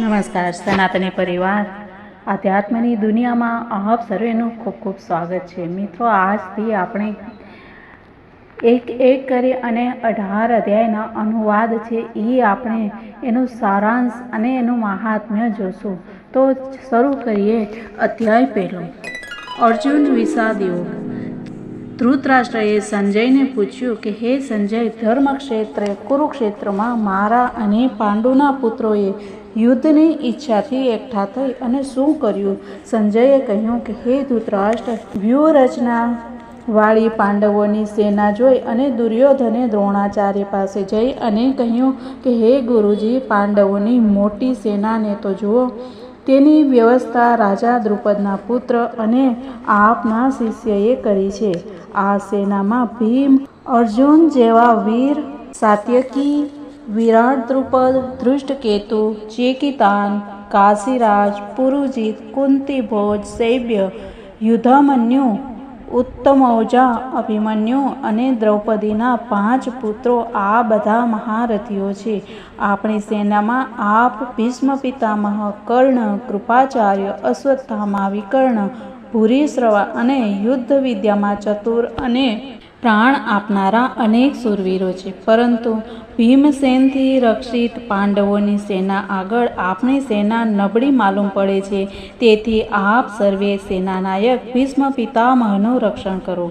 નમસ્કાર, સનાતની પરિવાર. આધ્યાત્મની દુનિયામાં આપ સર્વેનું ખૂબ ખૂબ સ્વાગત છે. મિત્રો, આજથી આપણે એક એક કરી અને અઢાર અધ્યાયના અનુવાદ છે. એ આપણે એનું સારાંશ અને એનું મહાત્મ્ય જોશું. તો શરૂ કરીએ અધ્યાય પહેલો. અર્જુન વિષાદ યોગ ધૃતરાષ્ટ્રએ સંજયને પૂછ્યું કે, હે સંજય, ધર્મક્ષેત્રે, કુરુક્ષેત્રમાં મારા અને પાંડુના પુત્રોએ યુદ્ધની ઈચ્છાથી એકઠા થઈ અને શું કર્યું? સંજયે કહ્યું કે, હે ધૃતરાષ્ટ્ર, વ્યૂહરચના વાળી પાંડવોની સેના જોઈ અને દુર્યોધને દ્રોણાચાર્ય પાસે જઈ અને કહ્યું કે, હે ગુરુજી, પાંડવોની મોટી સેનાને તો જુઓ, તેની વ્યવસ્થા રાજા દ્રુપદના પુત્ર અને આપના શિષ્યએ કરી છે. આ સેનામાં ભીમ, અર્જુન જેવા વીર સાત્યકી વિરાટ દ્રુપદ ધૃષ્ટકેતુ, ચેકિતાન, કાશીરાજ, પુરુજીત કુંતીભોજ સૈબ્ય યુધામન્યુ ઉત્તમૌજા, અભિમન્યુ અને દ્રૌપદીના પાંચ પુત્રો આ બધા મહારથીઓ છે. આપણી સેનામાં આપ, ભીષ્મ પિતામહ, કર્ણ, કૃપાચાર્ય, અશ્વત્થામા, વિકર્ણ, ભૂરીશ્રવા અને યુદ્ધ વિદ્યામાં ચતુર અને પ્રાણ આપનારા અનેક સુરવીરો છે. પરંતુ ભીમસેનથી રક્ષિત પાંડવોની સેના આગળ આપણી સેના નબળી માલુમ પડે છે. તેથી આપ સર્વે સેનાનાયક ભીષ્મ પિતામહનું રક્ષણ કરો.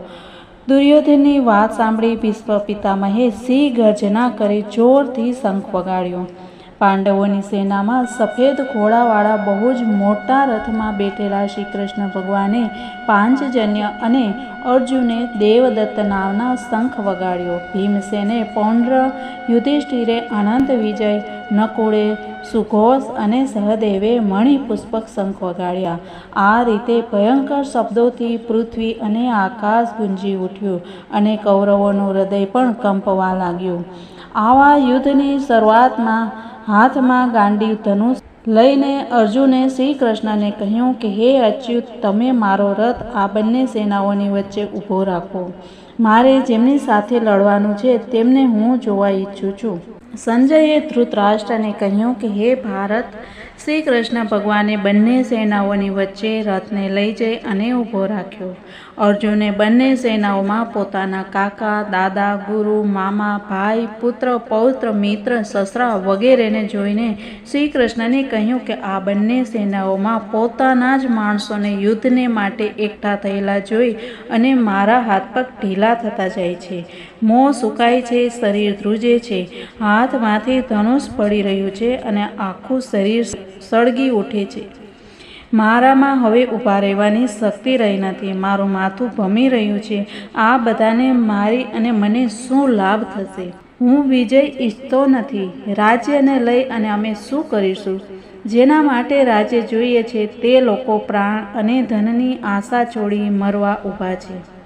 દુર્યોધનની વાત સાંભળી ભીષ્મ પિતામહે સિંહ ગર્જના કરી જોરથી શંખ વગાડ્યો. પાંડવોની સેનામાં સફેદ ઘોડાવાળા બહુ જ મોટા રથમાં બેઠેલા શ્રી કૃષ્ણ ભગવાને પાંચજન્ય અને અર્જુને દેવદત્ત નામના શંખ વગાડ્યો. ભીમસેને પૌંડ્ર, યુધિષ્ઠિરે અનંત વિજય, નકુળે સુઘોષ અને સહદેવે મણિપુષ્પક શંખ વગાડ્યા. આ રીતે ભયંકર શબ્દોથી પૃથ્વી અને આકાશ ગુંજી ઉઠ્યું અને કૌરવોનું હૃદય પણ કંપવા લાગ્યું. આવા યુદ્ધની શરૂઆતમાં હાથમાં ગાંડી ધનુષ લઈને અર્જુને શ્રી કૃષ્ણને કહ્યું કે, હે અચ્યુત, તમે મારો રથ આ બંને સેનાઓની વચ્ચે ઊભો રાખો. મારે જેમની સાથે લડવાનું છે તેમને હું જોવા ઈચ્છું છું. સંજયે ધૃતરાષ્ટ્રને કહ્યું કે, હે ભારત શ્રી કૃષ્ણ ભગવાને બંને સેનાઓની વચ્ચે રથને લઈ જઈ અને ઊભો રાખ્યો. અર્જુને બંને સેનાઓમાં પોતાના કાકા, દાદા, ગુરુ, મામા, ભાઈ, પુત્ર, પૌત્ર, મિત્ર, સસરા વગેરેને જોઈને શ્રી કૃષ્ણને કહ્યું કે, આ બંને સેનાઓમાં પોતાના જ માણસોને યુદ્ધને માટે એકઠા થયેલા જોઈ અને મારા હાથ પગ ઢીલા થતા જાય છે. મોં સુકાય છે, શરીર ધ્રુજે છે. હાથમાંથી ધનુષ પડી રહ્યું છે અને આખું શરીર સળગી ઉઠે છે. મારામાં હવે ઊભા રહેવાની શક્તિ રહી નથી. મારું માથું ભમી રહ્યું છે. આ બધાને મારી અને મને શું લાભ થશે? હું વિજય ઈચ્છતો નથી. રાજ્યને લઈ અને અમે શું કરીશું? જેના માટે રાજ્ય જોઈએ છે તે લોકો પ્રાણ અને ધનની આશા છોડી મરવા ઊભા છે.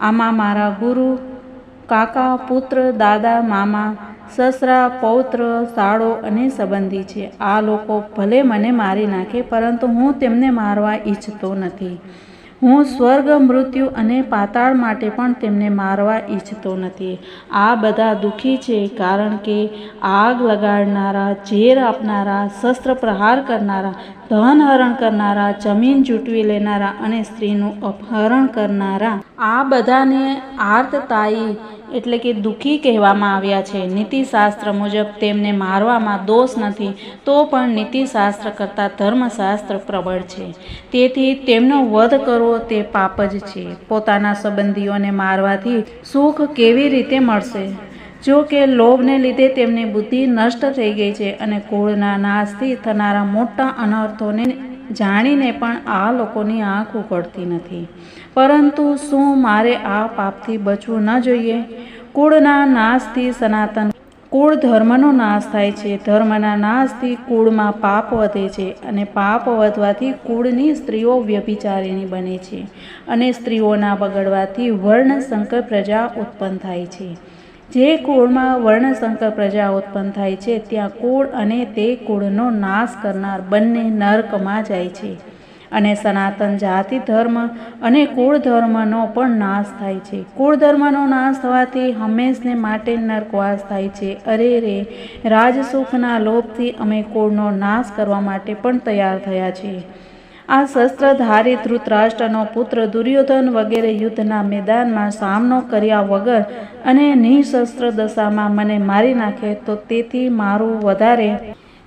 આમાં મારા ગુરુ, કાકા, પુત્ર, દાદા, મામા સસરા, પૌત્ર, સાળો અને સંબંધી છે. આ લોકો ભલે મને મારી નાખે, પરંતુ હું તેમને મારવા ઈચ્છતો નથી. હું સ્વર્ગ, મૃત્યુ અને પાતાળ માટે પણ તેમને મારવા ઈચ્છતો નથી. આ બધા દુઃખી છે, કારણ કે આગ લગાડનારા, ઝેર આપનારા, શસ્ત્ર પ્રહાર કરનારા ધન હરણ કરનારા, જમીન જૂટવી લેનારા અને સ્ત્રીનું અપહરણ કરનારા. આ બધાને આર્તતાયી એટલે કે દુઃખી કહેવામાં આવ્યા છે. નીતિશાસ્ત્ર મુજબ તેમને મારવામાં દોષ નથી, તો પણ નીતિશાસ્ત્ર કરતાં ધર્મશાસ્ત્ર પ્રબળ છે. તેથી તેમનો વધ કરવો તે પાપ જ છે. પોતાના સંબંધીઓને મારવાથી સુખ કેવી રીતે મળશે? જો કે લોભને લીધે તેમની બુદ્ધિ નષ્ટ થઈ ગઈ છે અને કુળના નાશથી થનારા મોટા અનર્થોને જાણીને પણ આ લોકોની આંખ ઉકળતી નથી. પરંતુ શું મારે આ પાપથી બચવું ન જોઈએ? કુળના નાશથી સનાતન કુળ ધર્મનો નાશ થાય છે. ધર્મના નાશથી કુળમાં પાપ વધે છે અને પાપ વધવાથી કુળની સ્ત્રીઓ વ્યભિચારીણી બને છે અને સ્ત્રીઓના બગડવાથી વર્ણશંકર પ્રજા ઉત્પન્ન થાય છે. જે કુળમાં વર્ણશંકર પ્રજા ઉત્પન્ન થાય છે, ત્યાં કુળ અને તે કુળનો નાશ કરનાર બંને નર્કમાં જાય છે અને સનાતન જાતિ ધર્મ અને કુળ ધર્મનો પણ નાશ થાય છે. કુળ ધર્મનો નાશ થવાથી હંમેશને માટે નર્કવાસ થાય છે. અરે રે, રાજસુખના લોભથી અમે કુળનો નાશ કરવા માટે પણ તૈયાર થયા છીએ. આ શસ્ત્રધારી ધૃતરાષ્ટ્રનો પુત્ર દુર્યોધન વગેરે યુદ્ધના મેદાનમાં સામનો કર્યા વગર અને નિઃશસ્ત્ર દશામાં મને મારી નાખે, તો તેથી મારું વધારે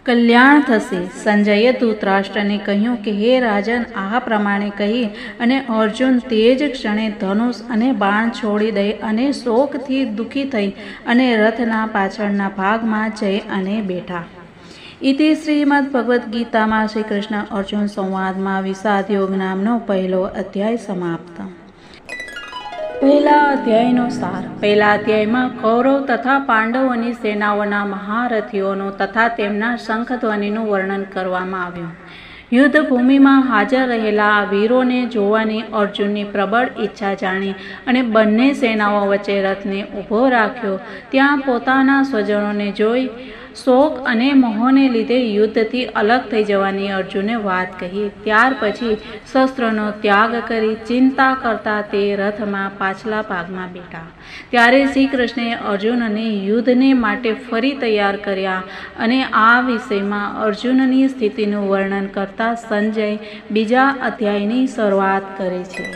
કલ્યાણ થશે. સંજયે ધૃતરાષ્ટ્રને કહ્યું કે, હે રાજન, આ પ્રમાણે કહી અને અર્જુન તે જ ક્ષણે ધનુષ અને બાણ છોડી દઈ અને શોકથી દુઃખી થઈ અને રથના પાછળના ભાગમાં જઈ અને બેઠા. ઇતિ શ્રીમદ ભગવદ્ ગીતામાં શ્રી કૃષ્ણ અર્જુન સંવાદમાં વિષાદ યોગ નામનો પહેલો અધ્યાય સમાપ્ત. પહેલા અધ્યાયનો સાર. પહેલા અધ્યાયમાં કૌરવ તથા પાંડવોની સેનાઓના મહારથીઓનો તથા તેમના શંખધ્વનિનું વર્ણન કરવામાં આવ્યું. યુદ્ધ ભૂમિમાં હાજર રહેલા આ વીરોને જોવાની અર્જુનની પ્રબળ ઈચ્છા જાણી અને બંને સેનાઓ વચ્ચે રથને ઊભો રાખ્યો. ત્યાં પોતાના સ્વજનોને જોઈ શોક અને મોહને લીધે યુદ્ધથી અલગ થઈ જવાની અર્જુને વાત કહી. ત્યાર પછી શસ્ત્રનો ત્યાગ કરી ચિંતા કરતા તે રથમાં પાછલા ભાગમાં બેઠા. ત્યારે શ્રી કૃષ્ણએ અર્જુનને યુદ્ધને માટે ફરી તૈયાર કર્યા અને આ વિષયમાં અર્જુનની સ્થિતિનું વર્ણન કરતા સંજય બીજા અધ્યાયની શરૂઆત કરે છે.